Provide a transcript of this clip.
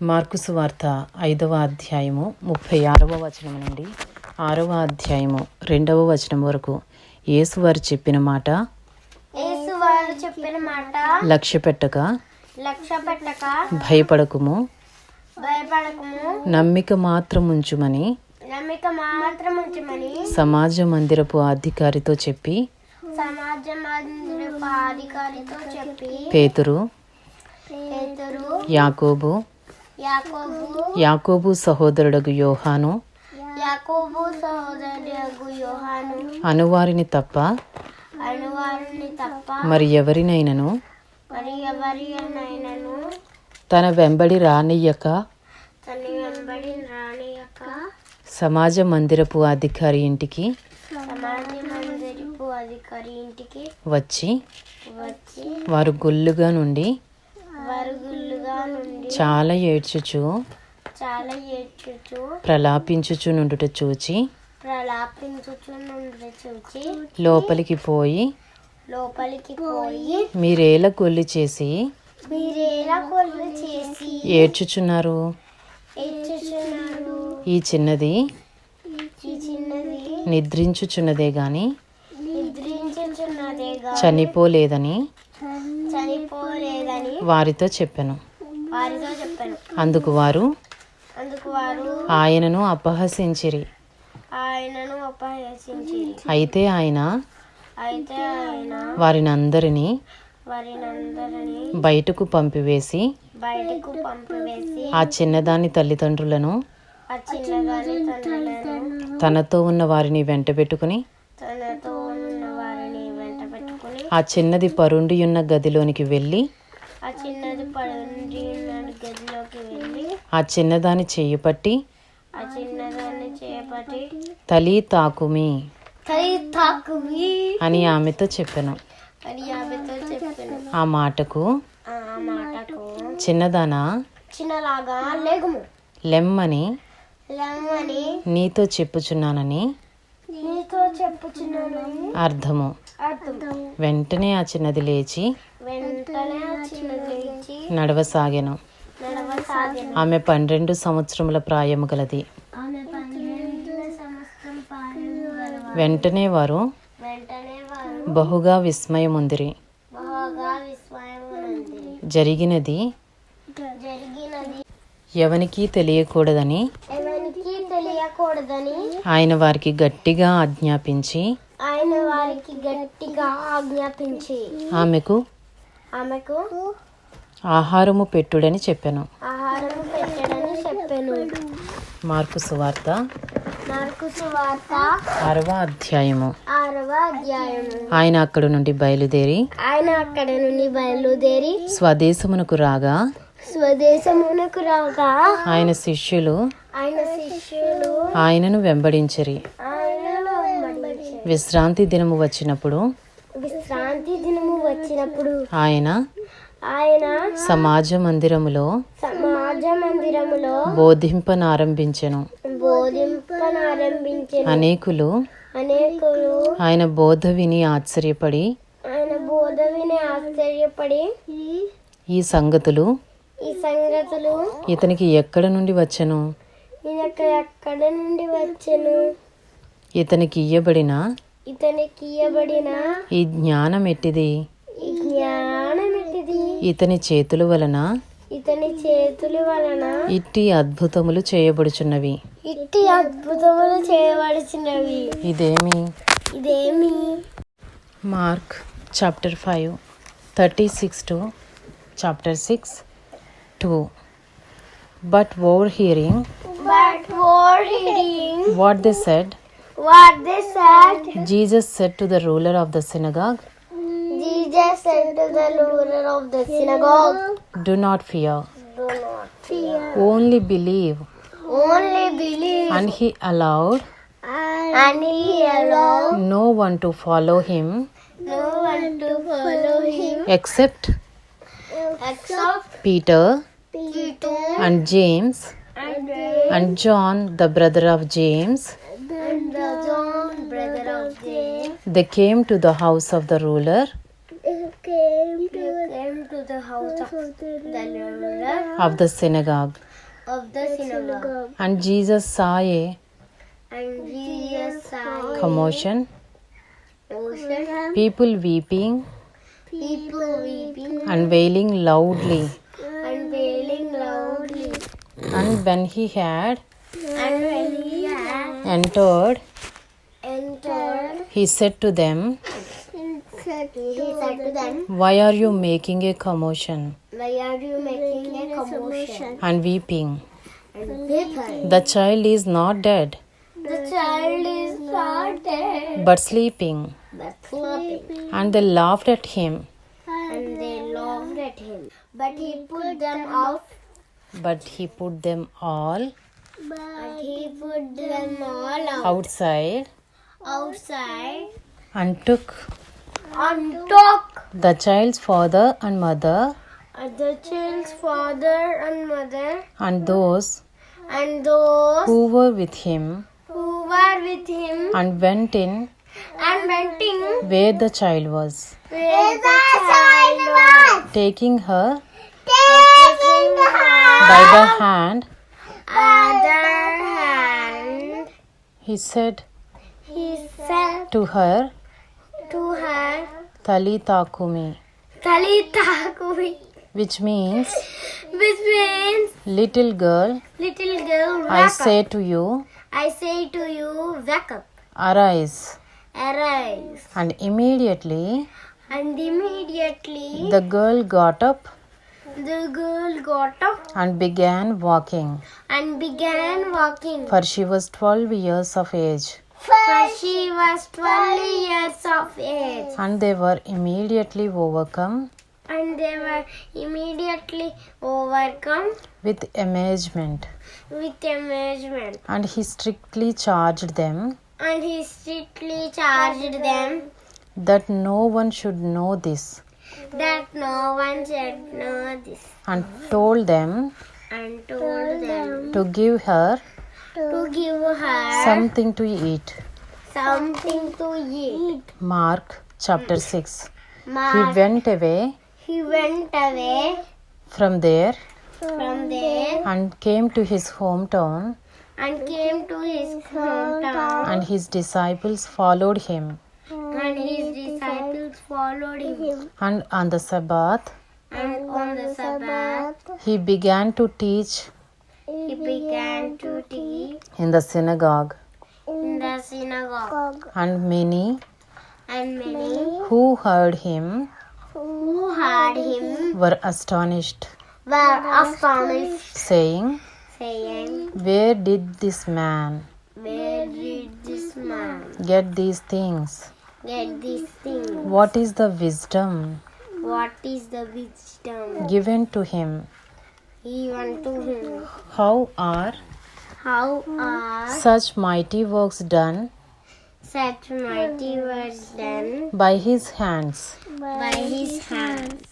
మార్కుసు వార్త ఐదవ అధ్యాయము ముప్పై ఆరవ వచనం నుండి ఆరవ అధ్యాయము రెండవ వచనం వరకు యేసు వారు చెప్పిన మాట చెప్పిన మాట లక్ష్య పెట్టక లక్ష్య పెట్టక భయపడకుము భయపడకము నమ్మిక మాత్రం ఉంచుమని నమ్మిక మాత్రం ఉంచమని సమాజ మందిరపు అధికారితో చెప్పి సమాజ మందిరపు అధికారితో చెప్పి పేతురు పేతురు యాకోబు యాకోబు సహోదరుడగు యోహాను యాకోబు సహోదరుడు యోహాను అనువారిని తప్ప అనువారిని తప్ప మరి ఎవరినైనను? మరి ఎవరినైనను? తన వెంబడి రానియ్యక తన వెంబడి సమాజ మందిరపు అధికారి ఇంటికి సమాజ మందిరపు అధికారి ఇంటికి వచ్చి వచ్చి వారు గుల్లుగా నుండి నుండి చాలా ఏడ్చుచు చాలా ఏడ్చుచు ప్రలాపించుచు నుండుట చూచి ప్రలాపించుచు నుండి చూచి లోపలికి పోయి లోపలికి పోయి మీరేల గొల్లి చేసి మీరేలా కొలు చేసి ఏడ్చుచున్నారు? ఏడ్చుచున్నారు. ఈ చిన్నది ఈ చిన్నది నిద్రించుచున్నదే గాని చనిపోలేదని చనిపోలేదని వారితో చెప్పాను. అందుకు వారు ఆయనను అపహసించిరి ఆయనను అయితే ఆయన అయితే ఆయన వారిని అందరినీ వారినందరినీ బయటకు పంపివేసి బయటకు పంపివేసి ఆ చిన్నదాని తల్లిదండ్రులను ఆ చిన్నదాని తండ్రులను తనతో ఉన్న వారిని వెంటబెట్టుకుని తనతో ఉన్న వారిని వెంట పెట్టుకుని ఆ చిన్నది పరుండియున్న గదిలోనికి వెళ్ళి ఆ చిన్నది ఉన్న గదిలోకి వెళ్ళి ఆ చిన్నదాని చెయ్యి పట్టి ఆ చిన్నదాన్ని చేపట్టి తలి తాకుమి తల్లి అని ఆమెతో చెప్పాను. అని ఆమెతో చెప్పాను. ఆ మాటకు ఆ మాటకు చిన్నదానా? చిన్నలాగా లేగుము. లెమ్మని లమ్మని నీతో చెప్పుచున్నానని నీతో అర్థము. అర్థం వెంటనే ఆ చిన్నది లేచి వెంటనే ఆ చిన్నది లేచి నడవసాగెను నడవసాగాను. ఆమె పన్నెండు సంవత్సరముల ప్రాయము గలది. వెంటనే వారు బహుగా విస్మయముందిరి. జరిగినది ఎవనికి తెలియకూడదని ఆయన వారికి గట్టిగా ఆజ్ఞాపించి ఆయన వారికి గట్టిగా ఆజ్ఞాపించి ఆమెకు ఆమెకు ఆహారము పెట్టుడని చెప్పాను. ఆహారం పెట్టడని చెప్పాను. మార్కు సువార్త. మార్కు సువార్త. ఆరవ అధ్యాయము. ఆరవ అధ్యాయము. ఆయన అక్కడి నుండి బయలుదేరి ఆయన అక్కడ నుండి బయలుదేరి స్వదేశమునకు రాగా స్వదేశమునకు రాగా ఆయన శిష్యులు ఆయన శిష్యులు ఆయనను వెంబడించిరి. ఆయనను వెంబడించారు. విశ్రాంతి దినము వచ్చినప్పుడు విశ్రాంతి దినము వచ్చినప్పుడు ఆయన ఆయన సమాజ మందిరములో సమాజ మందిరములో బోధింపనారంభించెను. బోధింపనారంభించిన. అనేకులు అనేకులు ఆయన బోధ విని ఆశ్చర్యపడి ఆయన బోధ విని ఆశ్చర్యపడి ఈ సంగతులు ఈ సంగతులు ఇతనికి ఎక్కడ నుండి వచ్చెను? ఈయనకు ఎక్కడ నుండి వచ్చెను? ఇతనికి ఇయ్యబడిన ఇతనికి ఇయ్యబడిన ఈ జ్ఞానం ఎట్టిది? ఈ జ్ఞానం ఇతని చేతుల వలన ఇతని చేతుల వలన ఇట్టి అద్భుతములు చేయబడుచున్నవి. ఇట్టి అద్భుతములు చేయవలసినవి ఇదేమి? ఇదేమి? Mark chapter five thirty six to chapter six two. But overhearing But for hearing what they said what they said, Jesus said to the ruler of the synagogue Just said the ruler of the synagogue, Do not fear. Do not fear. Only believe. Only believe. And he allowed. And he allowed no one to follow him. No one to follow him. Except. Except Peter. Peter. And James. And, James, and John, the brother of James. And the John, brother of James. They came to the house of the ruler the of the ruler of the synagogue. of the synagogue. And Jesus saw a And Jesus saw commotion, ocean, people weeping people weeping and wailing loudly. and wailing loudly. And when he had And when he had entered, entered, he said to them, he said to them, Why are you making a commotion Why are you making a commotion and weeping? and weeping? The child is not dead, The child is not dead, but sleeping. but sleeping. And they laughed at him. And they laughed at him. But he put them out. But he put them all But he put them all out outside outside and took and took the child's father and mother. And the child's father and mother. And those and those who were with him. who were with him. And went in and went in where the child was, where the child was. taking her Taking her by the hand, other hand, he said he said to her, to her, Talitha Kumi, Talita Kumi, which means, which means, little girl, little girl, wake I up. say to you, I say to you, wake up, arise. arise. And immediately And immediately the girl got up the girl got up and began walking, and began walking. for she was twelve years of age. For she was 12 years of age. And they were immediately overcome And they were immediately overcome with amazement. with amazement. And he strictly charged them And he strictly charged them that no one should know this, that no one should know this. and told them And told them to give her to give her something to eat. something to eat. Mark chapter hmm. 6. He went away he went away from there from there and came to his hometown, and came to his hometown. and his disciples followed him. And his disciples followed him. And on the Sabbath, And on the Sabbath, he began to teach he began to teach in the synagogue, in the synagogue. and many And many who heard him who heard him were astonished, were astonished, saying, saying, Where did this man Where did this man get these things? get these things? What is the wisdom What is the wisdom given to him? given to him? How are How are such mighty works done such mighty works done by his hands? by his hands?